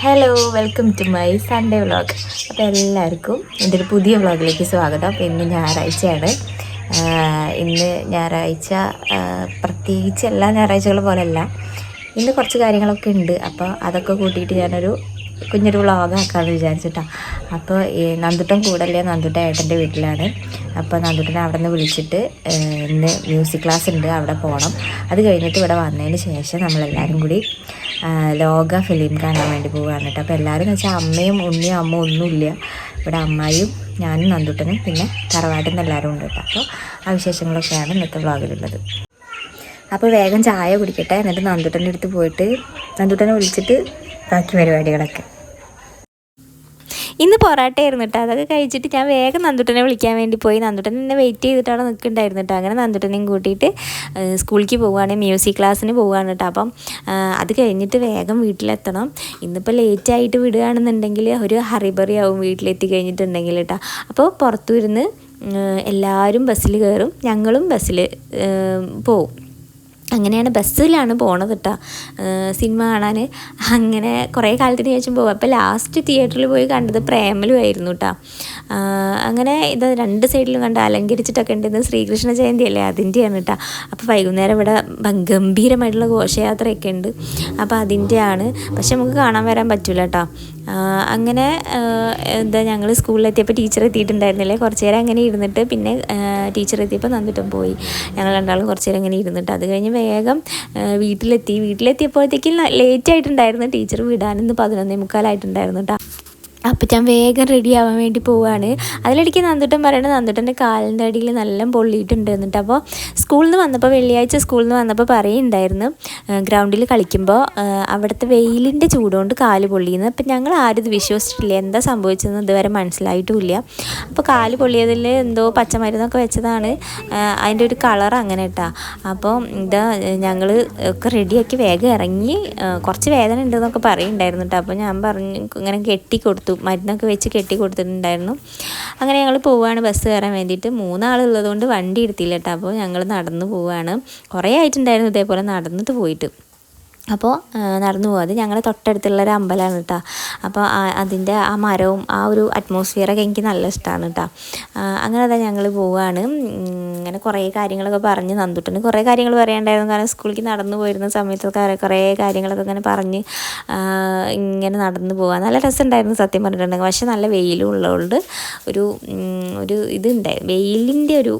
Hello welcome to my Sunday vlog അപ്പോൾ എല്ലാവർക്കും എന്റെ ഒരു പുതിയ വ്ളോഗിലേക്ക് സ്വാഗതം. അപ്പോൾ ഇന്ന് ഞായറാഴ്ചയാണ്. ഇന്ന് ഞായറാഴ്ച പ്രത്യേകിച്ച് എല്ലാ ഞായറാഴ്ചകളും പോലെയല്ല. ഇന്ന് കുറച്ച് കാര്യങ്ങളൊക്കെ ഉണ്ട്. അപ്പോൾ അതൊക്കെ കൂട്ടിയിട്ട് ഞാനൊരു കുഞ്ഞൊരു വ്ളോഗാക്കാമെന്ന് വിചാരിച്ചിട്ടാണ് അപ്പോൾ നന്ദുട്ടൻ കൂടല്ലേ? നന്ദുട്ടൻ ഏട്ടന്റെ വീട്ടിലാണ്. അപ്പോൾ നന്ദുട്ടനെ അവിടെ നിന്ന് വിളിച്ചിട്ട് ഇന്ന് മ്യൂസിക് ക്ലാസ് ഉണ്ട് അവിടെ പോകണം അത് കഴിഞ്ഞിട്ട് ഇവിടെ വന്നതിന് ശേഷം നമ്മളെല്ലാവരും കൂടി ലോക ഫിലിം കാണാൻ വേണ്ടി പോവുകയാണ് കേട്ടോ. അപ്പോൾ എല്ലാവരും എന്ന് വെച്ചാൽ അമ്മയും ഉണ്ണിയും അമ്മ ഒന്നുമില്ല. ഇവിടെ അമ്മായും ഞാനും നന്ദുട്ടനും പിന്നെ തറവാട്ടിൽ എല്ലാവരും ഉണ്ട് കേട്ടോ. അപ്പോൾ ആ വിശേഷങ്ങളൊക്കെയാണ് ഇന്നത്തെ വ്ളോഗിലുള്ളത്. അപ്പോൾ വേഗം ചായ കുടിക്കട്ടെ. എന്നിട്ട് നന്ദുട്ടന്റെ അടുത്ത് പോയിട്ട് നന്ദുട്ടനെ വിളിച്ചിട്ട് ബാക്കി പരിപാടികളൊക്കെ. ഇന്ന് പൊറാട്ട ആയിരുന്നു കേട്ടോ. അതൊക്കെ കഴിച്ചിട്ട് ഞാൻ വേഗം നന്ദുട്ടനെ വിളിക്കാൻ വേണ്ടി പോയി. നന്ദുട്ടൻ എന്നെ വെയിറ്റ് ചെയ്തിട്ടാണ് നിൽക്കുന്നുണ്ടായിരുന്നു കേട്ടോ. അങ്ങനെ നന്ദുട്ടനെയും കൂട്ടിയിട്ട് സ്കൂളിലേക്ക് പോവുകയാണ്. മ്യൂസിക് ക്ലാസ്സിന് പോവുകയാണ് കേട്ടോ. അപ്പം അത് കഴിഞ്ഞിട്ട് വേഗം വീട്ടിലെത്തണം. ഇന്നിപ്പോൾ ലേറ്റ് ആയിട്ട് വിടുകയാണെന്നുണ്ടെങ്കിൽ ഒരു ഹറിബറി ആവും വീട്ടിലെത്തി കഴിഞ്ഞിട്ടുണ്ടെങ്കിൽ കേട്ടോ. അപ്പോൾ പുറത്തു ഇരുന്ന് എല്ലാവരും ബസ്സിൽ കയറും. ഞങ്ങളും ബസ്സിൽ പോവും. അങ്ങനെയാണ് ബസ്സിലാണ് പോണത് കേട്ടോ സിനിമ കാണാൻ അങ്ങനെ കുറേ കാലത്തിന് ശേഷം പോകും അപ്പോൾ ലാസ്റ്റ് തിയേറ്ററിൽ പോയി കണ്ടത് പ്രേമലും ആയിരുന്നു കേട്ടോ അങ്ങനെ ഇത് രണ്ട് സൈഡിലും കണ്ട് അലങ്കരിച്ചിട്ടൊക്കെ ഉണ്ടെന്ന് ശ്രീകൃഷ്ണ ജയന്തി അല്ലേ അതിന്റെയാണ് കേട്ടോ അപ്പോൾ വൈകുന്നേരം ഇവിടെ ഗംഭീരമായിട്ടുള്ള ഘോഷയാത്രയൊക്കെ ഉണ്ട് അപ്പോൾ അതിന്റെയാണ് പക്ഷെ നമുക്ക് കാണാൻ വരാൻ പറ്റില്ല കേട്ടോ അങ്ങനെ എന്താ ഞങ്ങൾ സ്കൂളിലെത്തിയപ്പോൾ ടീച്ചർ എത്തിയിട്ടുണ്ടായിരുന്നില്ലേ? കുറച്ച് നേരം അങ്ങനെ ഇരുന്നിട്ട് പിന്നെ ടീച്ചർ എത്തിയപ്പോൾ നന്നിട്ടും പോയി. ഞങ്ങൾ രണ്ടാളും കുറച്ച് നേരം അങ്ങനെ ഇരുന്നിട്ട് അത് കഴിഞ്ഞ് വേഗം വീട്ടിലെത്തി. വീട്ടിലെത്തിയപ്പോഴത്തേക്കും ലേറ്റ് ആയിട്ടുണ്ടായിരുന്നു ടീച്ചർ വിടാനൊന്ന് പതിനൊന്നേ മുക്കാലായിട്ടുണ്ടായിരുന്നു കേട്ടോ അപ്പം ഞാൻ വേഗം റെഡി ആവാൻ വേണ്ടി പോവുകയാണ് അതിലിടയ്ക്ക് നന്ദുട്ടൻ പറയണത് നന്ദുട്ടന്റെ കാലിന്റെ അടിയിൽ നല്ല പൊള്ളിയിട്ടുണ്ട് എന്നിട്ട് അപ്പോൾ സ്കൂളിൽ നിന്ന് വന്നപ്പോൾ വെള്ളിയാഴ്ച സ്കൂളിൽ നിന്ന് വന്നപ്പോൾ പറയുന്നുണ്ടായിരുന്നു ഗ്രൗണ്ടിൽ കളിക്കുമ്പോൾ അവിടുത്തെ വെയിലിന്റെ ചൂടുകൊണ്ട് കാൽ പൊള്ളിയെന്ന്. അപ്പം ഞങ്ങൾ ആരും ഇത് വിശ്വസിച്ചിട്ടില്ല. എന്താ സംഭവിച്ചതെന്ന് ഇതുവരെ മനസ്സിലായിട്ടുമില്ല. അപ്പോൾ കാൽ പൊള്ളിയതിൽ എന്തോ പച്ചമരുന്നൊക്കെ വെച്ചതാണ് അതിന്റെ ഒരു കളർ അങ്ങനെ കേട്ടാ അപ്പോൾ ഇതാ ഞങ്ങൾ ഒക്കെ റെഡിയാക്കി വേഗം ഇറങ്ങി കുറച്ച് വേദന ഉണ്ടെന്നൊക്കെ പറയുന്നുണ്ടായിരുന്നു കേട്ടോ. അപ്പോൾ ഞാൻ പറഞ്ഞു ഇങ്ങനെ കെട്ടി കൊടുത്തു മരുന്നൊക്കെ വെച്ച് കെട്ടി കൊടുത്തിട്ടുണ്ടായിരുന്നു. അങ്ങനെ ഞങ്ങൾ പോവുകയാണ് ബസ് കയറാൻ വേണ്ടിയിട്ട്. മൂന്നാളുള്ളത് കൊണ്ട് വണ്ടി എടുത്തില്ല കേട്ടോ. അപ്പോൾ ഞങ്ങൾ നടന്നു പോവുകയാണ് കുറേ ആയിട്ടുണ്ടായിരുന്നു ഇതേപോലെ നടന്നിട്ട് പോയിട്ട്. അപ്പോൾ നടന്നു പോകും അത് ഞങ്ങളുടെ തൊട്ടടുത്തുള്ള ഒരു അമ്പലമാണ് കേട്ടോ. അപ്പോൾ അതിന്റെ ആ മരവും ആ ഒരു അറ്റ്മോസ്ഫിയറൊക്കെ എനിക്ക് നല്ല ഇഷ്ടമാണ് കേട്ടോ. അങ്ങനെ അതാ ഞങ്ങൾ പോവുകയാണ് ഉം, ഇങ്ങനെ കുറേ കാര്യങ്ങളൊക്കെ പറഞ്ഞ് നന്ദുട്ടന് കുറേ കാര്യങ്ങൾ പറയാണ്ടായിരുന്നു. കാരണം സ്കൂളിലേക്ക് നടന്നു പോയിരുന്ന സമയത്തൊക്കെ കുറേ- കാര്യങ്ങളൊക്കെ ഇങ്ങനെ പറഞ്ഞ് ഇങ്ങനെ നടന്നു പോകാൻ നല്ല രസമുണ്ടായിരുന്നു സത്യം പറഞ്ഞിട്ടുണ്ടെങ്കിൽ. പക്ഷെ നല്ല വെയിലും ഉള്ളതുകൊണ്ട് ഒരു ഒരു ഇതുണ്ടായി വെയിലിന്റെ ഒരു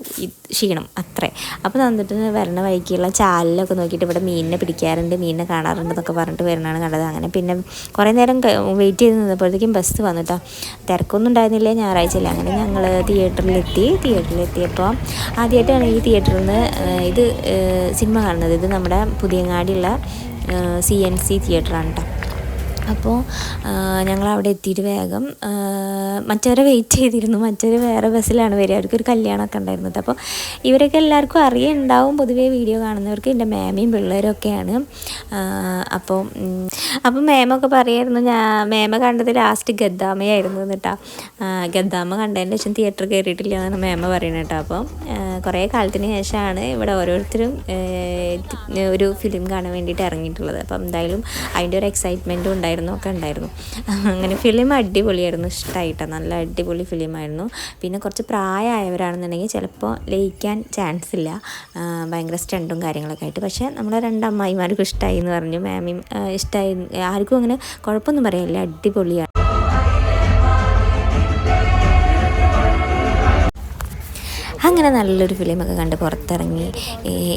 ക്ഷീണം അത്രേ. അപ്പോൾ നന്ദുട്ടന് വരണ വഴിക്കുള്ള ചാലിലൊക്കെ നോക്കിയിട്ട് ഇവിടെ മീനിനെ പിടിക്കാറുണ്ട് മീനിനെ കാണാറുണ്ട് എന്നൊക്കെ പറഞ്ഞിട്ട് വരണതാണ് കണ്ടത്. അങ്ങനെ പിന്നെ കുറേ നേരം വെയിറ്റ് ചെയ്ത് നിന്നപ്പോഴത്തേക്കും ബസ് വന്നിട്ടോ തിരക്കൊന്നും ഉണ്ടായിരുന്നില്ല ഞായറാഴ്ചയില്ല. അങ്ങനെ ഞങ്ങൾ തിയേറ്ററിലെത്തി തിയേറ്ററിലെത്തിയപ്പോൾ ആദ്യമായിട്ടാണ് ഈ തിയേറ്ററിൽ നിന്ന് ഇത് സിനിമ കാണുന്നത്. ഇത് നമ്മുടെ പുതിയങ്ങാടിയുള്ള സി എൻ സി തിയേറ്ററാണ് കേട്ടോ അപ്പോൾ ഞങ്ങൾ അവിടെ എത്തിയിട്ട് വേഗം മറ്റവരെ വെയിറ്റ് ചെയ്തിരുന്നു. മറ്റവർ വേറെ ബസ്സിലാണ് വരിക. അവർക്കൊരു കല്യാണമൊക്കെ ഉണ്ടായിരുന്നത് അപ്പോൾ ഇവരൊക്കെ എല്ലാവർക്കും അറിയുണ്ടാവും പൊതുവേ വീഡിയോ കാണുന്നവർക്ക്. എന്റെ മാമയും പിള്ളേരും ഒക്കെയാണ് അപ്പോൾ അപ്പോൾ മേമൊക്കെ പറയായിരുന്നു ഞാൻ മാമ കണ്ടത് ലാസ്റ്റ് ഗദ്ദാമയായിരുന്നു കേട്ടോ ഗദ്ദാമ കണ്ടതിന് ശേഷം തിയേറ്റർ കയറിയിട്ടില്ല എന്നാണ് മേമ പറയുന്നത് കേട്ടോ. അപ്പോൾ കുറേ കാലത്തിന് ശേഷമാണ് ഇവിടെ ഓരോരുത്തരും ഒരു ഫിലിം കാണാൻ വേണ്ടിയിട്ട് ഇറങ്ങിയിട്ടുള്ളത്. അപ്പം എന്തായാലും അതിന്റെ ഒരു എക്സൈറ്റ്മെന്റും ഉണ്ടായിരുന്നു. ഒക്കെ ഉണ്ടായിരുന്നു. അങ്ങനെ ഫിലിം അടിപൊളിയായിരുന്നു. ഇഷ്ടമായിട്ടാണ് നല്ല അടിപൊളി ഫിലിമായിരുന്നു. പിന്നെ കുറച്ച് പ്രായമായവരാണെന്നുണ്ടെങ്കിൽ ചിലപ്പോൾ ലയിക്കാൻ ചാൻസ് ഇല്ല. ഭയങ്കര സ്റ്റണ്ടും കാര്യങ്ങളൊക്കെ ആയിട്ട്. പക്ഷേ നമ്മളെ രണ്ട് അമ്മായിമാർക്കും ഇഷ്ടമായി എന്ന് പറഞ്ഞു. മാമിയും ഇഷ്ടമായി ആർക്കും അങ്ങനെ കുഴപ്പമൊന്നും പറയാനില്ല അടിപൊളിയാണ്. അങ്ങനെ നല്ലൊരു ഫിലിമൊക്കെ കണ്ട് പുറത്തിറങ്ങി.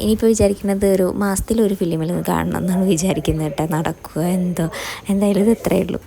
ഇനിയിപ്പോൾ വിചാരിക്കുന്നത് ഒരു മാസത്തിലൊരു ഫിലിമിൽ കാണണം എന്നാണ് വിചാരിക്കുന്നത് കേട്ടോ. നടക്കുക എന്തോ. എന്തായാലും ഇത് ഇത്രയേ ഉള്ളൂ.